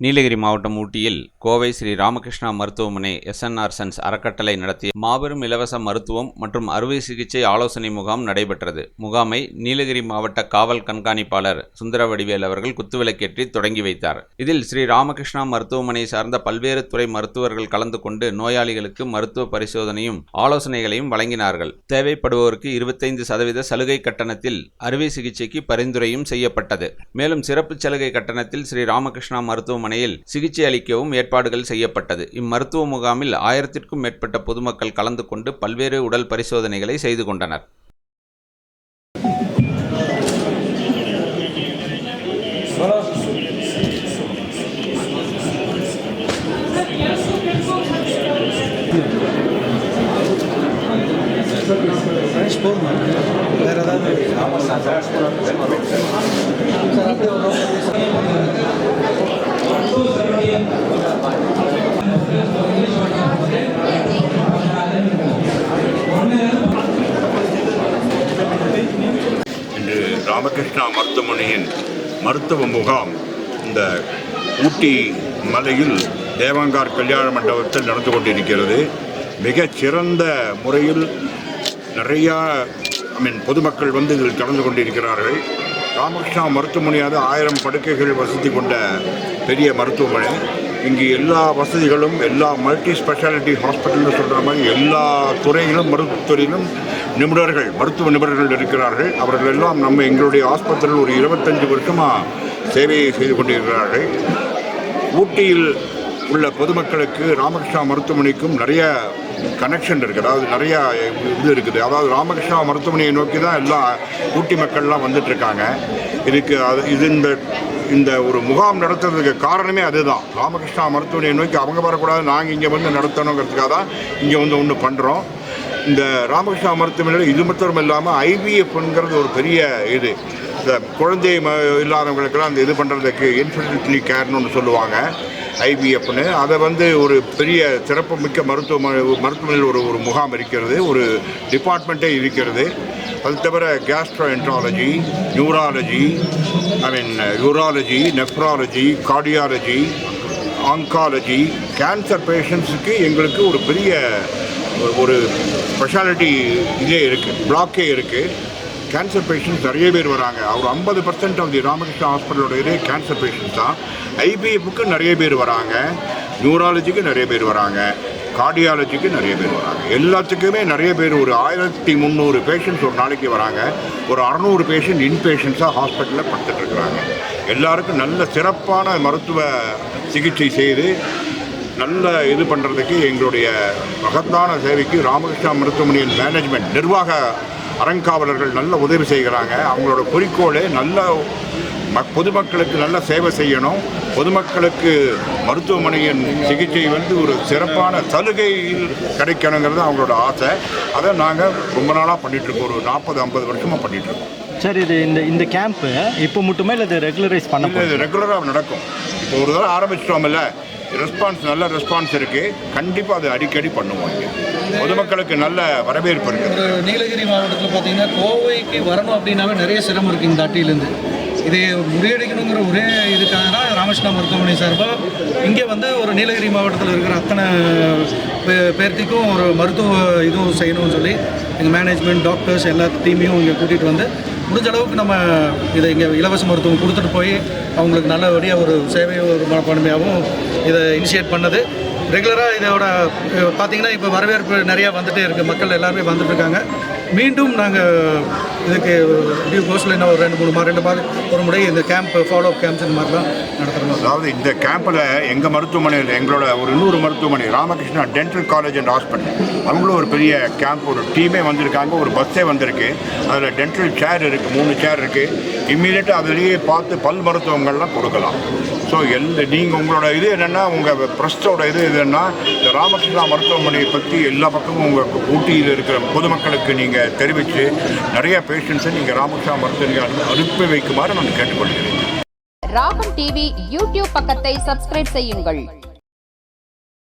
நீலகிரி மாவட்டம் ஊட்டியில் கோவை ஸ்ரீ ராமகிருஷ்ணா மருத்துவமனை எஸ்என்ஆர் சன்ஸ் அறக்கட்டளை நடத்திய மாபெரும் இலவச மருத்துவம் மற்றும் அறுவை சிகிச்சை ஆலோசனை முகாம் நடைபெற்றது. முகாமை நீலகிரி மாவட்ட காவல் கண்காணிப்பாளர் சுந்தர வடிவேல் அவர்கள் குத்துவிளக்கேற்றி தொடங்கி வைத்தார். இதில் ஸ்ரீ ராமகிருஷ்ணா மருத்துவமனை சார்ந்த பல்வேறு துறை மருத்துவர்கள் கலந்து கொண்டு நோயாளிகளுக்கு மருத்துவ பரிசோதனையும் ஆலோசனைகளையும் வழங்கினார்கள். தேவைப்படுவோருக்கு இருபத்தைந்து சதவீத சலுகை கட்டணத்தில் அறுவை சிகிச்சைக்கு பரிந்துரையும் செய்யப்பட்டது. மேலும் சிறப்பு சலுகை கட்டணத்தில் ஸ்ரீ ராமகிருஷ்ணா மருத்துவமனையில் சிகிச்சை அளிக்கவும் ஏற்பாடுகள் செய்யப்பட்டது. இம்மருத்துவ முகாமில் ஆயிரத்திற்கும் மேற்பட்ட பொதுமக்கள் கலந்து கொண்டு பல்வேறு உடல் பரிசோதனைகளை செய்து கொண்டனர். ஃப்ரெஷ் போதுமா வேறு ஏதாவது சார் ராமகிருஷ்ணா மருத்துவமனையின் மருத்துவ முகாம் இந்த ஊட்டி மலையில் தேவாங்கார் கல்யாண மண்டபத்தில் நடந்து கொண்டிருக்கிறது. மிகச் சிறந்த முறையில் நிறையா ஐ மீன் பொதுமக்கள் வந்து இதில் கலந்து கொண்டிருக்கிறார்கள். ராமகிருஷ்ணா மருத்துவமனையாவது ஆயிரம் படுக்கைகள் வசதி கொண்ட பெரிய மருத்துவமனை. இங்கு எல்லா வசதிகளும் எல்லா மல்டி ஸ்பெஷாலிட்டி ஹாஸ்பிட்டல்னு சொல்கிற மாதிரி எல்லா துறையிலும் மருத்துவத்துறையிலும் நிபுணர்கள் மருத்துவ நிபுணர்கள் இருக்கிறார்கள். அவர்கள் எல்லாம் நம்ம எங்களுடைய ஆஸ்பத்திரியில் ஒரு இருபத்தஞ்சு வருஷமாக சேவையை செய்து கொண்டிருக்கிறார்கள். ஊட்டியில் உள்ள பொதுமக்களுக்கு ராமகிருஷ்ணா மருத்துவமனைக்கும் நிறைய கனெக்ஷன் இருக்குது அதாவது நிறையா இது இருக்குது. அதாவது ராமகிருஷ்ணா மருத்துவமனையை நோக்கி தான் எல்லாம் ஊட்டி மக்கள்லாம் வந்துட்டுருக்காங்க. இதுக்கு அது இது இந்த இந்த ஒரு முகாம் நடத்துறதுக்கு காரணமே அதுதான். ராமகிருஷ்ணா மருத்துவமனையை நோக்கி அவங்க வரக்கூடாது நாங்கள் இங்கே வந்து நடத்தணுங்கிறதுக்காக தான் இங்கே வந்து ஒன்று பண்ணுறோம் இந்த ராமகிருஷ்ணா மருத்துவமனையில் இது மட்டும் இல்லாமல் ஐவிஎஃப்ங்கிறது ஒரு பெரிய இது. இந்த குழந்தை ம இல்லாதவங்களுக்கெல்லாம் அந்த இது பண்ணுறதுக்கு இன்ஃபர்டிலிட்டி கேர்னு ஒன்று சொல்லுவாங்க ஐவிஎஃப்னு அதை வந்து ஒரு பெரிய சிறப்பு மிக்க மருத்துவமனையில் ஒரு ஒரு முகாம் இருக்கிறது ஒரு டிபார்ட்மெண்ட்டே இருக்கிறது. அது தவிர gastroenterology neurology I mean urology nephrology cardiology oncology cancer பேஷண்ட்ஸுக்கு எங்களுக்கு ஒரு பெரிய ஒரு- ஒரு ஸ்பெஷாலிட்டி இதே இருக்குது பிளாக்கே இருக்குது கேன்சர் பேஷண்ட்ஸ் நிறைய பேர் வராங்க. அவர் ஐம்பது பர்சன்ட் ஆஃப் தி ராமகிருஷ்ணா ஹாஸ்பிட்டலோட இதே கேன்சர் பேஷண்ட்ஸ் தான். ஐபிஎஃப்க்கு நிறைய பேர் வராங்க. நியூராலஜிக்கு நிறைய பேர் வராங்க. கார்டியாலஜிக்கு நிறைய பேர் வராங்க. எல்லாத்துக்குமே நிறைய பேர் ஒரு ஆயிரத்தி முந்நூறு பேஷண்ட்ஸ் ஒரு நாளைக்கு வராங்க. ஒரு அறநூறு பேஷண்ட் இன் பேஷண்ட்ஸாக ஹாஸ்பிட்டலில் படுத்துட்டு இருக்கிறாங்க. எல்லாருக்கும் நல்ல சிறப்பான மருத்துவ சிகிச்சை செய்து நல்ல இது பண்ணுறதுக்கு எங்களுடைய மகத்தான சேவைக்கு ராமகிருஷ்ணா மருத்துவமனையின் மேனேஜ்மெண்ட் நிர்வாக அறங்காவலர்கள் நல்ல உதவி செய்கிறாங்க. அவங்களோட குறிக்கோளே நல்ல ம பொதுமக்களுக்கு நல்ல சேவை செய்யணும். பொதுமக்களுக்கு மருத்துவமனையின் சிகிச்சை வந்து ஒரு சிறப்பான சலுகையில் கிடைக்கணுங்கிறது அவங்களோட ஆசை. அதை நாங்கள் ரொம்ப நாளாக பண்ணிகிட்ருக்கோம் ஒரு நாற்பது ஐம்பது வருஷமாக பண்ணிகிட்ருக்கோம் சார் இது இந்த இந்த கேம்ப்பு இப்போ மட்டுமே இல்லை இது ரெகுலரைஸ் பண்ண இது ரெகுலராக நடக்கும். இப்போ ஒரு தடவை ஆரம்பிச்சிட்டோம்ல ரெஸ்பான்ஸ் நல்ல ரெஸ்பான்ஸ் இருக்குது கண்டிப்பாக அது அடிக்கடி பண்ணுவோம் இங்கே. பொதுமக்களுக்கு நல்ல வரவேற்பு இருக்குது நீலகிரி மாவட்டத்தில் பார்த்தீங்கன்னா கோவைக்கு வரணும் அப்படின்னாவே நிறைய சிரமம் இருக்குது இந்த அட்டியிலேருந்து. இதை முறியடிக்கணுங்கிற ஒரே இதுக்காக தான் ராமகிருஷ்ணா மருத்துவமனை சார்பாக இங்கே வந்து ஒரு நீலகிரி மாவட்டத்தில் இருக்கிற அத்தனை பே- பேர்த்திக்கும் ஒரு மருத்துவ இதுவும் செய்யணும்னு சொல்லி எங்கள் மேனேஜ்மெண்ட் டாக்டர்ஸ் எல்லா டீமையும் இங்கே கூட்டிகிட்டு வந்து முடிஞ்ச அளவுக்கு நம்ம இதை இங்கே இலவச மருத்துவம் கொடுத்துட்டு போய் அவங்களுக்கு நல்லபடியாக ஒரு சேவை ஒரு மனப்பான்மையாகவும் இதை இனிஷியேட் பண்ணது. ரெகுலராக இதோட பார்த்திங்கன்னா பார்த்தீங்கன்னா இப்போ வரவேற்பு நிறையா வந்துகிட்டே இருக்குது மக்கள் எல்லாருமே வந்துட்டுருக்காங்க மீண்டும் நாங்கள் இதுக்கு டியூ கோர்ஸில் இன்னும் ஒரு ரெண்டு மூணு மா ரெண்டு மாதம் ஒரு முறை இந்த கேம்ப் ஃபாலோ அப் கேம்ப்ஸ் இந்த மாதிரிலாம் நடத்துகிறோம் அதாவது இந்த கேம்பில் எங்கள் மருத்துவமனையில் எங்களோட ஒரு இன்னொரு மருத்துவமனை Ramakrishna dental college and hospital அவங்களும் ஒரு பெரிய கேம்ப் ஒரு டீமே வந்திருக்காங்க ஒரு பஸ்ஸே வந்திருக்கு. அதில் டென்டல் சேர் இருக்குது மூணு சேர் இருக்குது இம்மீடியட்டாக அதிலேயே பார்த்து பல் மருத்துவங்கள்லாம் கொடுக்கலாம். ஸோ எல் நீங்கள் உங்களோட இது என்னென்னா உங்கள் ப்ரெஸ்டோட இது என்னன்னா இந்த ராமகிருஷ்ணா மருத்துவமனையை பற்றி எல்லா பக்கமும் உங்கள் ஊட்டியில் இருக்கிற பொதுமக்களுக்கு நீங்கள் தெரிவித்து நிறைய பேர் பேஷண்ட்ஸை நீங்கள் ராமகிருஷ்ணா மருத்துவர்கள் அனுப்பி வைக்குமாறு நான் கேட்டுக்கொள்கிறேன். ராகம் டிவி யூடியூப் பக்கத்தை சப்ஸ்கிரைப் செய்யுங்கள்.